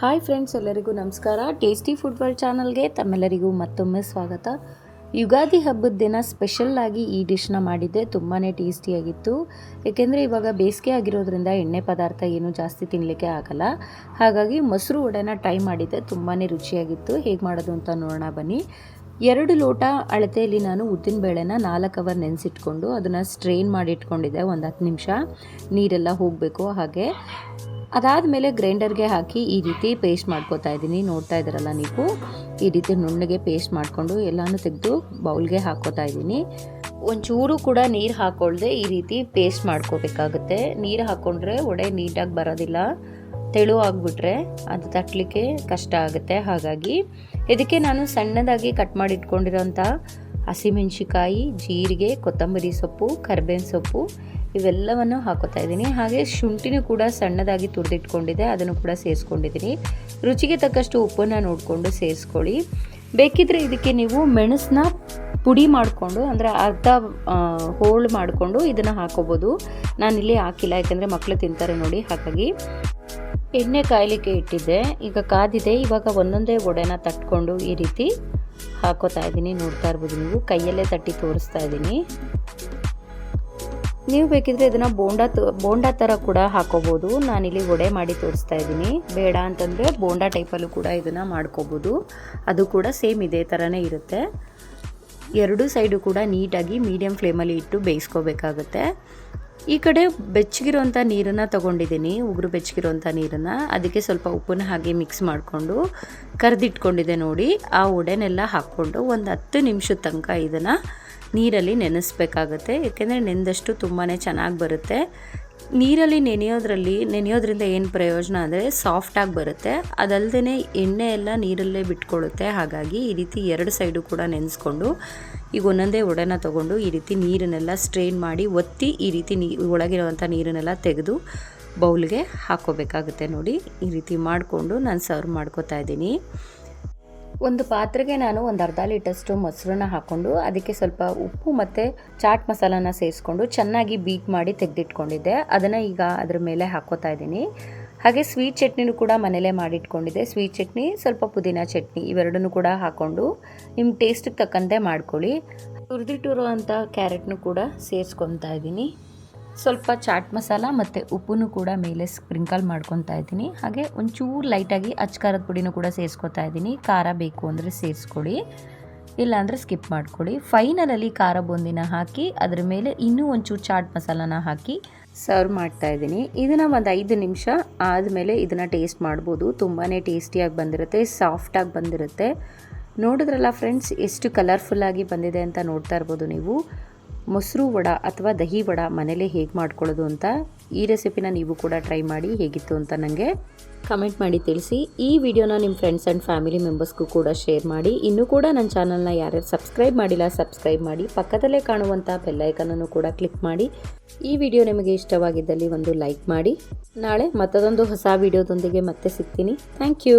Hi friends ಎಲ್ಲರಿಗೂ ನಮಸ್ಕಾರ. Tasty food ಚಾನಲ್ಗೆ ತಮ್ಮೆಲ್ಲರಿಗೂ ಮತ್ತೊಮ್ಮೆ ಸ್ವಾಗತ. ಯುಗಾದಿ ಹಬ್ಬದ ದಿನ ಸ್ಪೆಷಲ್ ಆಗಿ ಈ ಡಿಶ್ನ ಮಾಡಿದ್ದೆ. ತುಂಬಾ ಟೇಸ್ಟಿಯಾಗಿತ್ತು ಏಕೆಂದರೆ ಇವಾಗ ಬೇಸಿಗೆ ಆಗಿರೋದ್ರಿಂದ ಎಣ್ಣೆ ಪದಾರ್ಥ ಏನು ಜಾಸ್ತಿ ತಿನ್ನಲಿಕ್ಕೆ ಆಗಲ್ಲ. ಹಾಗಾಗಿ ಮೊಸರು ವಡೆನ ಟ್ರೈ ಮಾಡಿದ್ದೆ. ತುಂಬಾ ರುಚಿಯಾಗಿತ್ತು. ಹೇಗೆ ಮಾಡೋದು ಅಂತ ನೋಡೋಣ ಬನ್ನಿ. ಎರಡು ಲೋಟ ಅಳತೆಯಲ್ಲಿ ನಾನು ಉದ್ದಿನಬೇಳೆನ ನಾಲ್ಕು ಅವರ್ ನೆನೆಸಿಟ್ಕೊಂಡು ಅದನ್ನು ಸ್ಟ್ರೈನ್ ಮಾಡಿ ಇಟ್ಕೊಂಡಿದ್ದೆ. ಒಂದು ಹತ್ತು ನಿಮಿಷ. ನೀರೆಲ್ಲ ಹೋಗಬೇಕು ಹಾಗೆ. ಅದಾದಮೇಲೆ ಗ್ರೈಂಡರ್ಗೆ ಹಾಕಿ ಈ ರೀತಿ ಪೇಸ್ಟ್ ಮಾಡ್ಕೋತಾ ಇದ್ದೀನಿ. ನೋಡ್ತಾ ಇದ್ದೀರಲ್ಲ ನೀವು? ಈ ರೀತಿ ನುಣ್ಣಗೆ ಪೇಸ್ಟ್ ಮಾಡಿಕೊಂಡು ಎಲ್ಲನೂ ತೆಗೆದು ಬೌಲ್ಗೆ ಹಾಕೋತಾ ಇದ್ದೀನಿ. ಒಂಚೂರು ಕೂಡ ನೀರು ಹಾಕ್ಕೊಳ್ದೆ ಈ ರೀತಿ ಪೇಸ್ಟ್ ಮಾಡ್ಕೋಬೇಕಾಗುತ್ತೆ. ನೀರು ಹಾಕ್ಕೊಂಡ್ರೆ ಒಡೆ ನೀಟಾಗಿ ಬರೋದಿಲ್ಲ. ತೆಳು ಆಗಿಬಿಟ್ರೆ ಅದು ತಟ್ಟಲಿಕ್ಕೆ ಕಷ್ಟ ಆಗುತ್ತೆ. ಹಾಗಾಗಿ ಇದಕ್ಕೆ ನಾನು ಸಣ್ಣದಾಗಿ ಕಟ್ ಮಾಡಿ ಇಟ್ಕೊಂಡಿರೋಂಥ ಹಸಿಮೆಣಸಿಕಾಯಿ ಜೀರಿಗೆ, ಕೊತ್ತಂಬರಿ ಸೊಪ್ಪು, ಕರ್ಬೇವಿನ ಸೊಪ್ಪು ಇವೆಲ್ಲವನ್ನು ಹಾಕೋತಾ ಇದ್ದೀನಿ. ಹಾಗೆ ಶುಂಠಿನೂ ಕೂಡ ಸಣ್ಣದಾಗಿ ತುರಿದಿಟ್ಕೊಂಡಿದೆ, ಅದನ್ನು ಕೂಡ ಸೇರಿಸ್ಕೊಂಡಿದ್ದೀನಿ. ರುಚಿಗೆ ತಕ್ಕಷ್ಟು ಉಪ್ಪನ್ನು ನೋಡಿಕೊಂಡು ಸೇರಿಸ್ಕೊಳ್ಳಿ. ಬೇಕಿದ್ರೆ ಇದಕ್ಕೆ ನೀವು ಮೆಣಸನ್ನ ಪುಡಿ ಮಾಡಿಕೊಂಡು, ಅಂದರೆ ಅರ್ಧ ಹೋಳು ಮಾಡಿಕೊಂಡು ಇದನ್ನು ಹಾಕೋಬೋದು. ನಾನಿಲ್ಲಿ ಹಾಕಿಲ್ಲ, ಯಾಕೆಂದರೆ ಮಕ್ಕಳು ತಿಂತಾರೆ ನೋಡಿ, ಹಾಗಾಗಿ. ಎಣ್ಣೆ ಕಾಯಲಿಕ್ಕೆ ಇಟ್ಟಿದ್ದೆ. ಈಗ ಕಾದಿದೆ, ಇವಾಗ ಒಂದೊಂದೇ ಒಡೆನ ತಟ್ಕೊಂಡು ಈ ರೀತಿ ಹಾಕೋತಾ ಇದ್ದೀನಿ, ನೋಡ್ತಾ ಇರ್ಬೋದು ನೀವು. ಕೈಯಲ್ಲೇ ತಟ್ಟಿ ತೋರಿಸ್ತಾ ಇದ್ದೀನಿ. ನೀವು ಬೇಕಿದ್ರೆ ಇದನ್ನು ಬೋಂಡ ಬೋಂಡ ಥರ ಕೂಡ ಹಾಕೋಬೋದು. ನಾನಿಲ್ಲಿ ಒಡೆ ಮಾಡಿ ತೋರಿಸ್ತಾ ಇದ್ದೀನಿ. ಬೇಡ ಅಂತಂದರೆ ಬೋಂಡಾ ಟೈಪಲ್ಲೂ ಕೂಡ ಇದನ್ನು ಮಾಡ್ಕೋಬೋದು. ಅದು ಕೂಡ ಸೇಮ್ ಇದೇ ಥರನೇ ಇರುತ್ತೆ. ಎರಡು ಸೈಡು ಕೂಡ ನೀಟಾಗಿ ಮೀಡಿಯಮ್ ಫ್ಲೇಮಲ್ಲಿ ಇಟ್ಟು ಬೇಯಿಸ್ಕೋಬೇಕಾಗುತ್ತೆ. ಈ ಕಡೆ ಬೆಚ್ಚಗಿರುವಂಥ ನೀರನ್ನು ತೊಗೊಂಡಿದ್ದೀನಿ, ಉಗುರು ಬೆಚ್ಚಗಿರುವಂಥ ನೀರನ್ನು. ಅದಕ್ಕೆ ಸ್ವಲ್ಪ ಉಪ್ಪನ್ನ ಹಾಗೆ ಮಿಕ್ಸ್ ಮಾಡಿಕೊಂಡು ಕರೆದಿಟ್ಕೊಂಡಿದ್ದೆ ನೋಡಿ. ಆ ಒಡೆನೆಲ್ಲ ಹಾಕ್ಕೊಂಡು ಒಂದು ಹತ್ತು ನಿಮಿಷದ ತನಕ ಇದನ್ನು ನೀರಲ್ಲಿ ನೆನೆಸ್ಬೇಕಾಗತ್ತೆ. ಏಕೆಂದರೆ ನೆಂದಷ್ಟು ತುಂಬಾ ಚೆನ್ನಾಗಿ ಬರುತ್ತೆ. ನೀರಲ್ಲಿ ನೆನೆಯೋದ್ರಲ್ಲಿ, ನೆನೆಯೋದ್ರಿಂದ ಏನು ಪ್ರಯೋಜನ ಅಂದರೆ ಸಾಫ್ಟಾಗಿ ಬರುತ್ತೆ. ಅದಲ್ಲದೆ ಎಣ್ಣೆ ಎಲ್ಲ ನೀರಲ್ಲೇ ಬಿಟ್ಕೊಳ್ಳುತ್ತೆ. ಹಾಗಾಗಿ ಈ ರೀತಿ ಎರಡು ಸೈಡು ಕೂಡ ನೆನೆಸ್ಕೊಂಡು, ಈಗ ಒಂದೊಂದೇ ಒಡೆನ ತೊಗೊಂಡು ಈ ರೀತಿ ನೀರನ್ನೆಲ್ಲ ಸ್ಟ್ರೈನ್ ಮಾಡಿ ಒತ್ತಿ ಈ ರೀತಿ ನೀ, ಒಳಗಿರುವಂಥ ನೀರನ್ನೆಲ್ಲ ತೆಗೆದು ಬೌಲ್ಗೆ ಹಾಕೋಬೇಕಾಗುತ್ತೆ ನೋಡಿ. ಈ ರೀತಿ ಮಾಡಿಕೊಂಡು ನಾನು ಸರ್ವ್ ಮಾಡ್ಕೋತಾ ಇದ್ದೀನಿ. ಒಂದು ಪಾತ್ರೆಗೆ ನಾನು ಒಂದು ಅರ್ಧ ಲೀಟರ್ಷ್ಟು ಮೊಸರನ್ನ ಹಾಕ್ಕೊಂಡು ಅದಕ್ಕೆ ಸ್ವಲ್ಪ ಉಪ್ಪು ಮತ್ತು ಚಾಟ್ ಮಸಾಲಾನ ಸೇರಿಸ್ಕೊಂಡು ಚೆನ್ನಾಗಿ ಬೀಟ್ ಮಾಡಿ ತೆಗೆದಿಟ್ಕೊಂಡಿದ್ದೆ. ಅದನ್ನು ಈಗ ಅದ್ರ ಮೇಲೆ ಹಾಕೋತಾ ಇದ್ದೀನಿ. ಹಾಗೆ ಸ್ವೀಟ್ ಚಟ್ನಿನೂ ಕೂಡ ಮನೇಲೇ ಮಾಡಿಟ್ಕೊಂಡಿದ್ದೆ. ಸ್ವೀಟ್ ಚಟ್ನಿ, ಸ್ವಲ್ಪ ಪುದೀನ ಚಟ್ನಿ ಇವೆರಡನ್ನೂ ಕೂಡ ಹಾಕ್ಕೊಂಡು ನಿಮ್ಮ ಟೇಸ್ಟಿಗೆ ತಕ್ಕಂತೆ ಮಾಡ್ಕೊಳ್ಳಿ. ಹುರಿದಿಟ್ಟಿರೋ ಅಂಥ ಕ್ಯಾರೆಟ್ನು ಕೂಡ ಸೇರಿಸ್ಕೊತಾ ಇದ್ದೀನಿ. ಸ್ವಲ್ಪ ಚಾಟ್ ಮಸಾಲ ಮತ್ತು ಉಪ್ಪನ್ನು ಕೂಡ ಮೇಲೆ ಸ್ಪ್ರಿಂಕಲ್ ಮಾಡ್ಕೊತಾ ಇದ್ದೀನಿ. ಹಾಗೆ ಒಂಚೂರು ಲೈಟಾಗಿ ಅಚ್ಕಾರದ ಪುಡಿನೂ ಕೂಡ ಸೇರಿಸ್ಕೊತಾ ಇದ್ದೀನಿ. ಖಾರ ಬೇಕು ಅಂದರೆ ಸೇರಿಸ್ಕೊಳ್ಳಿ. ಇಲ್ಲಾಂದರೆ ಸ್ಕಿಪ್ ಮಾಡ್ಕೊಳ್ಳಿ. ಫೈನಲಲ್ಲಿ ಖಾರ ಬೂಂದಿನ ಹಾಕಿ ಅದರ ಮೇಲೆ ಇನ್ನೂ ಒಂಚೂರು ಚಾಟ್ ಮಸಾಲಾನ ಹಾಕಿ ಸರ್ವ್ ಮಾಡ್ತಾ ಇದ್ದೀನಿ. ಇದನ್ನು ಒಂದು ಐದು ನಿಮಿಷ ಆದಮೇಲೆ ಇದನ್ನು ಟೇಸ್ಟ್ ಮಾಡ್ಬೋದು. ತುಂಬಾ ಟೇಸ್ಟಿಯಾಗಿ ಬಂದಿರುತ್ತೆ ಸಾಫ್ಟಾಗಿ ಬಂದಿರುತ್ತೆ. ನೋಡಿದ್ರಲ್ಲ ಫ್ರೆಂಡ್ಸ್ ಎಷ್ಟು ಕಲರ್ಫುಲ್ಲಾಗಿ ಬಂದಿದೆ ಅಂತ ನೋಡ್ತಾ ಇರ್ಬೋದು ನೀವು. ಮೊಸರು ವಡ ಅಥವಾ ದಹಿ ವಡ ಮನೇಲೇ ಹೇಗೆ ಮಾಡ್ಕೊಳ್ಳೋದು ಅಂತ ಈ ರೆಸಿಪಿನ ನೀವು ಕೂಡ ಟ್ರೈ ಮಾಡಿ ಹೇಗಿತ್ತು ಅಂತ ನನಗೆ ಕಮೆಂಟ್ ಮಾಡಿ ತಿಳಿಸಿ. ಈ ವಿಡಿಯೋನ ನಿಮ್ಮ ಫ್ರೆಂಡ್ಸ್ ಆ್ಯಂಡ್ ಫ್ಯಾಮಿಲಿ ಮೆಂಬರ್ಸ್ಗೂ ಕೂಡ ಶೇರ್ ಮಾಡಿ. ಇನ್ನೂ ಕೂಡ ನನ್ನ ಚಾನಲ್ನ ಯಾರ್ಯಾರು ಸಬ್ಸ್ಕ್ರೈಬ್ ಮಾಡಿಲ್ಲ ಸಬ್ಸ್ಕ್ರೈಬ್ ಮಾಡಿ. ಪಕ್ಕದಲ್ಲೇ ಕಾಣುವಂಥ ಬೆಲ್ಲೈಕನನ್ನು ಕೂಡ ಕ್ಲಿಕ್ ಮಾಡಿ. ಈ ವಿಡಿಯೋ ನಿಮಗೆ ಇಷ್ಟವಾಗಿದ್ದಲ್ಲಿ ಒಂದು ಲೈಕ್ ಮಾಡಿ. ನಾಳೆ ಮತ್ತೊಂದು ಹೊಸ ವಿಡಿಯೋದೊಂದಿಗೆ ಮತ್ತೆ ಸಿಗ್ತೀನಿ. Thank you